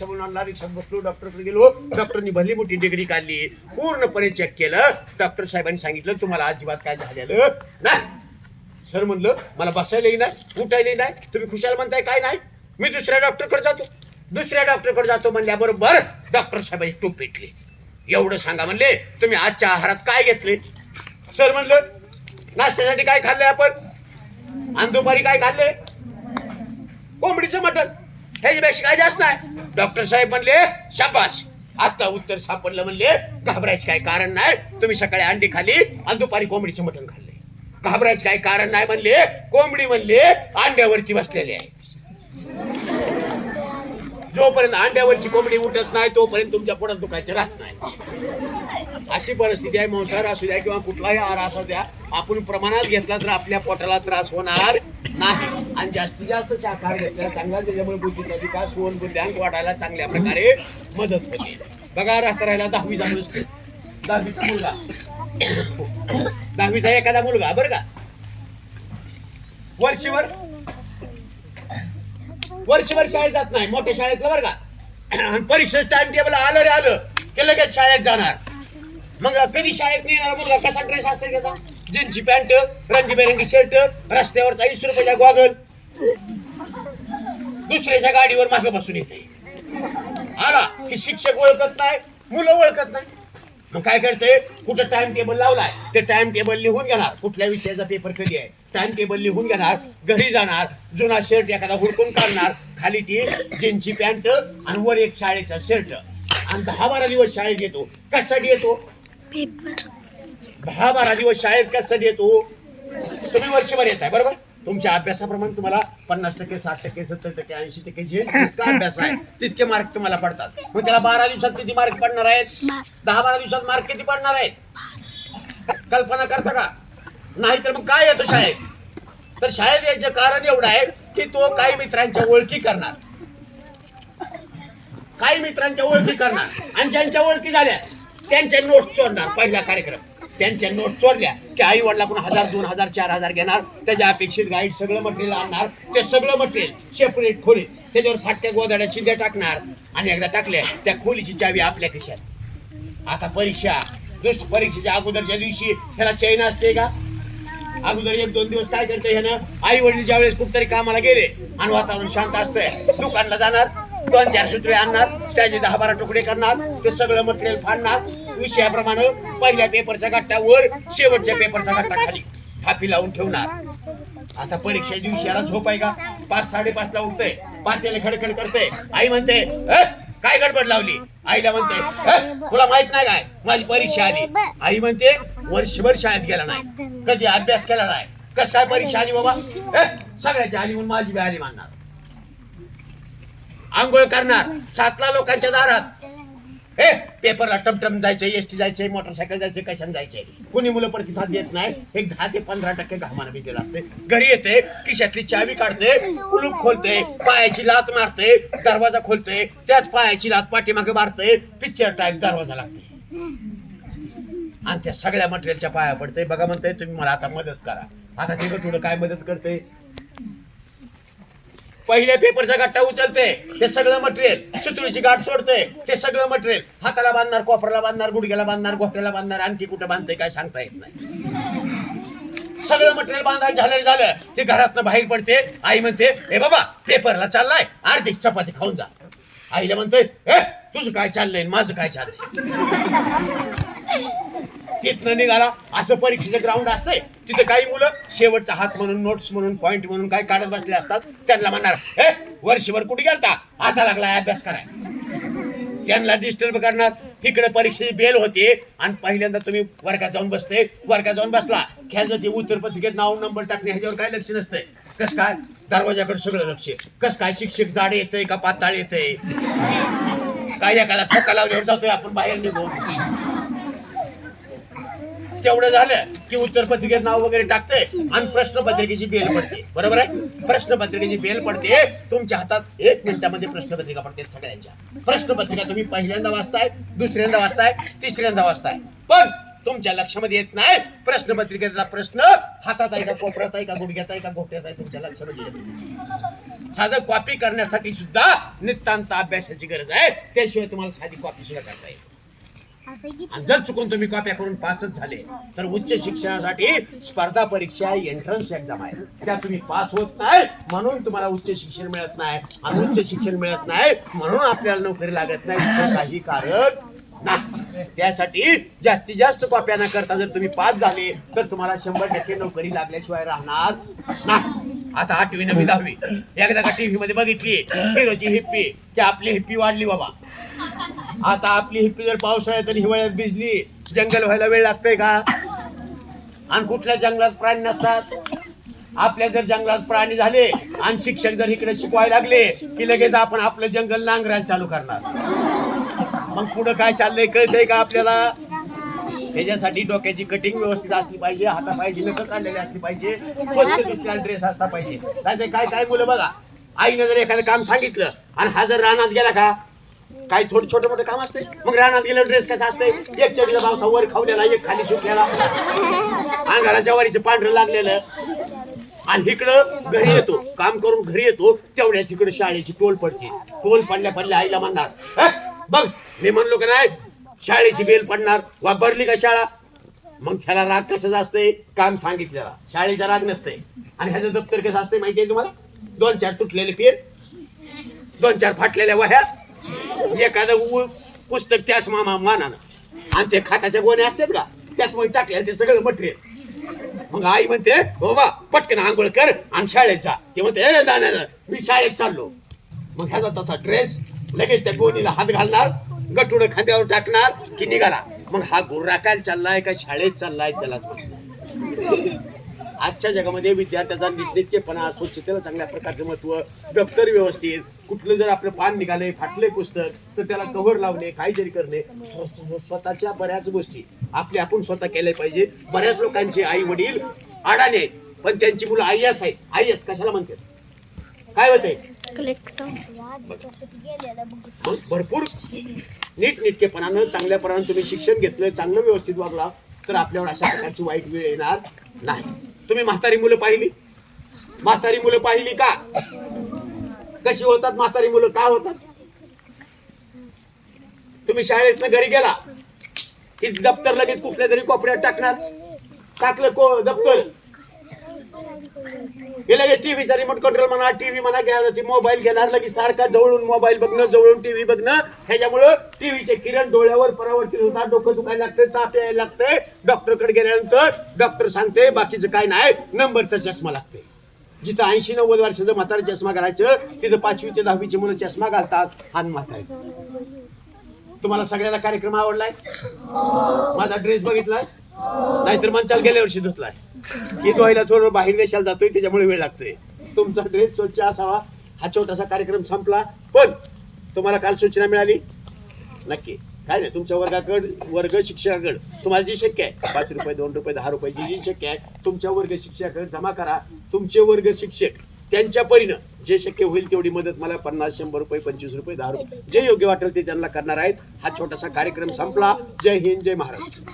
म्हणून रिक्षात बसलो डॉक्टरकडे गेलो. डॉक्टरनी भरली मोठी डिग्री काढली. पूर्णपणे चेक केलं. डॉक्टर साहेबांनी सांगितलं तुम्हाला अजिबात काय झालेलं नाही. सर म्हणलं मला बसायलाही नाही उठायलाही नाही तुम्ही खुशाल म्हणताय काय नाही. मी दुसऱ्या डॉक्टरकडे जातो. दुसऱ्या डॉक्टरकडे जातो म्हणल्याबरोबर डॉक्टर साहेबांची टूप पेटली. एवढं सांगा म्हणले तुम्ही आजच्या आहारात काय घेतले? सर म्हणलं नाश्त्यासाठी काय खाल्ले आपण? आणि दुपारी काय खाल्ले कोंबडीचं मटण. ह्याच्यापेक्षा काय जास्त नाही. डॉक्टर साहेब म्हणले शाबास. आता उत्तर सापडलं म्हणले घाबरायचं काय कारण नाही. तुम्ही सकाळी अंडी खाली आणि दुपारी कोंबडीचं मटण खाल्ले घाबरायचं काय कारण नाही म्हणले. कोंबडी म्हणले अंड्यावरती बसलेली आहे. जोपर्यंत अंड्यावरची कोंबडी उठत नाही तोपर्यंत तुमच्या पोटात दुखायचं राहत नाही. अशी परिस्थिती आहे मांसाहार असू द्या किंवा कुठलाही आहार असू द्या आपण प्रमाणात घेतला तर आपल्या पोटाला त्रास होणार नाही. आणि जास्तीत जास्त शाकाहार घेतल्या चांगला त्याच्यामुळे बुद्धीचा विकास होऊन बुद्ध्यांक वाढायला चांगल्या प्रकारे मदत होते. बघा राहता राहिला दहावी झालं दहावीचा मुलगा. दहावीचा एखादा मुलगा बरं का? वर्षभर? वर्षभर शाळेत जात नाही मोठ्या शाळेतलं बरं का? आणि परीक्षेचं टाइम टेबल आलं रे आलं की लगेच शाळेत जाणार. मग कधी शाळेत नेणार येणार मुलगा? कसा ड्रेस असते त्याचा? जीन्सची पॅन्ट रंगीबेरंगी शर्ट रस्त्यावरचा वीस रुपयाचा गॉगल दुसऱ्याच्या गाडीवर मागे बसून येते. आला. की शिक्षक ओळखत नाही मुलं ओळखत नाही. मग काय करते कुठं टाइम टेबल लावलाय? ते टाइम टेबल लिहून घेणार. कुठल्या विषयाचा पेपर कधी आहे? टाइम टेबल लिहून घेणार. घरी जाणार. जुना शर्ट एखादा हुडकून काढणार. खाली ती जीन्सची पॅन्ट आणि वर एक शाळेचा शर्ट आणि दहा बारा दिवस शाळेत येतो. कशासाठी येतो? दहा बारा दिवस शाळेत कशासाठी येतो? तुम्ही वर्षभर येत आहे बरोबर? तुमच्या अभ्यासाप्रमाणे तुम्हाला पन्नास टक्के साठ टक्के सत्तर टक्के ऐंशी टक्के जे जितका अभ्यास आहे तितके मार्क तुम्हाला पडतात. मग त्याला बारा दिवसात किती मार्क पडणार आहेत? दहा बारा दिवसात मार्क किती पडणार आहेत? कल्पना करता का? नाही तर मग काय येतो शाळेत? तर शाळेत यायचं कारण एवढं आहे की तो काही मित्रांच्या ओळखी करणार. काही मित्रांच्या ओळखी करणार. आणि ज्यांच्या ओळखी झाल्या त्यांच्या नोट चोरणार पहिला कार्यक्रम. त्यांच्या नोट चोरल्या की आई वडिलाकडून हजार दोन हजार चार हजार घेणार. त्याच्या अपेक्षित गाईड सगळं मटेरियल आणणार. ते सगळं मटेरियल सेपरेट खोली. त्याच्यावर फाटक्या गोदाड्या शिंद्या टाकणार. आणि एकदा टाकल्या त्या खोलीची चावी आपल्या खिशात. आता परीक्षा. दुसरी परीक्षेच्या अगोदरच्या दिवशी ह्याला चैन असते का? अगोदर एक दोन दिवस काय करते ह्यानं? आई वडील ज्या वेळेस कुठतरी कामाला गेले आणि वातावरण शांत असतंय दुकानला जाणार दोन चार सूत्रे आणणार त्याचे दहा बारा तुकडे करणार ते सगळं मटेरियल फाडणार विषयाप्रमाणे पहिल्या पेपरच्या गट्टा वर शेवटच्या पेपरचा गट्टा खाली थापी लावून ठेवणार. आता परीक्षा दिवशी याला झोप आहे का? पाच साडेपाच ला उठतंय. पाचला खडखड करते आई म्हणते काय गडबड लावली? आईला म्हणते तुला माहीत नाही काय? माझी परीक्षा आली. आई म्हणते वर्षभर शाळेत गेला नाही. कधी अभ्यास केला नाही? कस काय परीक्षा आली बाबा? सगळ्याची आली म्हणून माझी बी आली म्हणणार आंघोळ करणार. सातला लोकांच्या दारात. हे पेपरला टमटम जायचंय एसटी जायचंय मोटरसायकल जायचंय कशाने जायचंय? कुणी मुलं प्रतिसाद देत नाही. एक दहा ते पंधरा टक्के घामानं भिजलेलं असते. घरी येते खिशातली चावी काढते कुलूप खोलते पायाची लात मारते दरवाजा खोलते त्याच पायाची लात पाठीमागे मारते पिक्चर टाईप दरवाजा लागते. आणि त्या सगळ्या मटेरियलच्या पाया पडते. बघा म्हणते तुम्ही मला आता मदत करा. आता तिकडं थोडं काय मदत करते? पहिल्या पेपरचा गट्टा उचलते ते सगळं मटेरियल सुतळीची गाठ सोडते ते सगळं मटेरियल हाताला बांधणार कोपराला बांधणार गुडघ्याला बांधणार घोट्याला बांधणार आणखी कुठं बांधते काय सांगता येत नाही. सगळं मटेरियल बांधायचं झालं झालं. ते घरातनं बाहेर पडते आई म्हणते हे बाबा पेपरला चाललाय आर्थिक चपाती खाऊन जा. आईला म्हणते ए तुझं काय चाललंय माझं काय चाललंय? तिथनं निघाला. असं परीक्षेचं ग्राउंड असतंय. तिथे काही मुलं शेवटचा हात म्हणून नोट्स म्हणून पॉइंट म्हणून काय काढत बसले असतात. त्यांना म्हणणार हे वर्षभर कुठे गेलता? आता लागला अभ्यास कराय त्यांना डिस्टर्ब करणार. इकडे परीक्षेची बेल होते आणि पहिल्यांदा तुम्ही वर्गात जाऊन बसते. वर्गात जाऊन बसला. ख्याचं ते उत्तर पत्रिकेत नाव नंबर टाकणे ह्याच्यावर काय लक्ष नसतंय. कस काय? दरवाजाकडे सगळं लक्ष. कस काय शिक्षक जाड येतंय का पाताळ येतंय? काय एखादा ठोका लावल्यावर जातोय आपण बाहेर निघून. तेवढं झालं की उत्तर पत्रिकेत नाव वगैरे टाकते आणि प्रश्नपत्रिकेची बेल पडते. बरोबर आहे? प्रश्नपत्रिकेची बेल पडते. तुमच्या हातात एक मिनिटामध्ये प्रश्नपत्रिका पडते सगळ्यांच्या. प्रश्नपत्रिका तुम्ही पहिल्यांदा वाचताय दुसऱ्यांदा वाचताय तिसऱ्यांदा वाचताय. पण तुमच्या लक्षामध्ये येत नाही. प्रश्नपत्रिकेचा प्रश्न हातात आहे का कोपऱ्यात आहे का गुडघ्यात आहे का घोट्यात आहे तुमच्या लक्षामध्ये येत नाही. साधं कॉपी करण्यासाठी सुद्धा नितांत अभ्यासाची गरज आहे. त्याशिवाय तुम्हाला साधी कॉपी सुद्धा करता येईल आणि जर चुकून तुम्ही कॉप्या करून पासच झाले तर उच्च शिक्षणासाठी स्पर्धा परीक्षा एंट्रन्स एक्झाम आहे. त्या तुम्ही पास होत नाही म्हणून तुम्हाला उच्च शिक्षण मिळत नाही. आणि उच्च शिक्षण मिळत नाही म्हणून आपल्याला नोकरी लागत नाही. काही कारण नाही. त्यासाठी जास्तीत जास्त कॉप्या न करता जर तुम्ही पास झाले तर तुम्हाला शंभर टक्के नोकरी लागल्याशिवाय राहणार नाही. आता आठवी नववी दहावी. एकदा का टीव्ही मध्ये बघितली हिरोची हिप्पी की आपली हिप्पी वाढली बाबा. आता आपली हिप्पी जर पावसाळ्यात आणि हिवाळ्यात भिजली जंगल व्हायला वेळ लागतोय का? आणि कुठल्या जंगलात प्राणी नसतात? आपल्या जर जंगलात प्राणी झाले आणि शिक्षक जर इकडे शिकवायला लागले की लगेच आपण आपलं जंगल नांगरायला चालू करणार. मग पुढं काय चाललंय कळतंय का आपल्याला? त्याच्यासाठी डोक्याची कटिंग व्यवस्थित असली पाहिजे हातापायची नख काढलेली असली पाहिजे स्वच्छ दिसलेला ड्रेस असला पाहिजे. काय काय काय मुलं बघा. आईनं जर एखादं काम सांगितलं आणि हा जर रानात गेला का काही थोडं छोटे मोठं काम असते. मग रानात गेलं ड्रेस कसा असते एक चवीला पावसा वर खावलेला एक खाली सुटलेला अंगाराच्या वरीचं पांढरं लागलेलं. आणि इकडं घरी येतो. काम करून घरी येतो तेवढ्या तिकडे शाळेची टोल पडते. टोल पडल्या पडल्या आईला म्हणणार बघ मी म्हणलो का नाही? शाळेची बेल पडणार. वापरली का शाळा? मग त्याला राग कसाचा असतंय? काम सांगितलेला शाळेचा राग नसतंय. आणि ह्याचं दप्तर कसं असते माहिती आहे तुम्हाला? दोन चार तुटलेले पेन दोन चार फाटलेल्या वह्या एखादं उ- पुस्तक त्याच मामा मानानं. आणि ते खाताच्या गोण्या असतात का? त्यात मग टाकले ते सगळं मटेरियल मग आई म्हणते बाबा पटकन आंघोळ कर आणि शाळेत जा. ते म्हणते "ए, ना ना मी शाळेत चाललो. मग ह्याचा तसा ड्रेस लगेच त्या गोणीला हात घालणार गटुड खांद्यावर टाकणार की निघाला. मग हा गुर्राकाल चाललाय का शाळेत चाललाय त्यालाच माहिती. आजच्या जगामध्ये विद्यार्थ्याचा नीटनेटकेपणा स्वच्छतेला चांगल्या प्रकारचं महत्त्व दप्तर व्यवस्थित कुठलं जर आपलं पान निघाले फाटले पुस्तक तर त्याला कव्हर लावणे काहीतरी करणे स्व- स्व- स्वतःच्या बऱ्याच गोष्टी आपल्या आपण स्वतः केल्या पाहिजे. बऱ्याच लोकांचे आई वडील अडाणे आहेत पण त्यांची मुलं आय एस आहेत. आय एस कशाला म्हणतात? काय होते भरपूर नीट नेटकेपणानं चांगल्या प्रमाणात तुम्ही शिक्षण घेतलं चांगलं व्यवस्थित वागला तर आपल्यावर अशा प्रकारची वाईट वेळ येणार नाही. तुम्ही म्हातारी मुलं पाहिली? म्हातारी मुलं पाहिली का? कशी होतात म्हातारी मुलं? का होतात तुम्ही शाळेतनं घरी गेला. की दप्तर लगेच कुठल्या तरी कोपऱ्यात टाकणार. टाकलं को दप्तर. हे लगेच टीव्हीचा रिमोट कंट्रोल म्हणा टीव्ही म्हणा घ्या ती मोबाईल घेणार लगेच सारखा जवळून मोबाईल बघणं जवळून टीव्ही बघणं. ह्याच्यामुळं टीव्हीचे किरण डोळ्यावर परावर्तित होतात डोकं दुखायला लागतं ताप यायला लागतंय. डॉक्टरकडे गेल्यानंतर डॉक्टर सांगते बाकीचं काय नाही नंबरचा चष्मा लागते जिथं ऐंशी नव्वद वर्षाचं म्हातारा चष्मा घालायचं तिथं पाचवी ते दहावीची मुलं चष्मा घालतात हा म्हातारे. तुम्हाला सगळ्याला कार्यक्रम आवडलाय? माझा ड्रेस बघितलाय? नाहीतर मंचाल गेल्या वर्षी धुतलाय. ही धुवायला थोडं बाहेर देशाला जातोय त्याच्यामुळे वेळ लागतोय. तुमचा ड्रेस स्वच्छ असावा. हा छोटासा कार्यक्रम संपला पण तुम्हाला काल सूचना मिळाली. नक्की. काय नाही तुमच्या वर्गाकड वर्ग शिक्षकाकड तुम्हाला जी शक्य आहे पाच रुपये दोन रुपये दहा रुपये जी जी शक्य आहे तुमच्या वर्ग शिक्षकाकडे जमा करा. तुमचे वर्ग शिक्षक त्यांच्या परीनं जे शक्य होईल तेवढी मदत मला पन्नास शंभर रुपये पंचवीस रुपये दहा रुपये जे योग्य वाटेल ते त्यांना करणार आहेत. हा छोटासा कार्यक्रम संपला. जय हिंद जय महाराष्ट्र.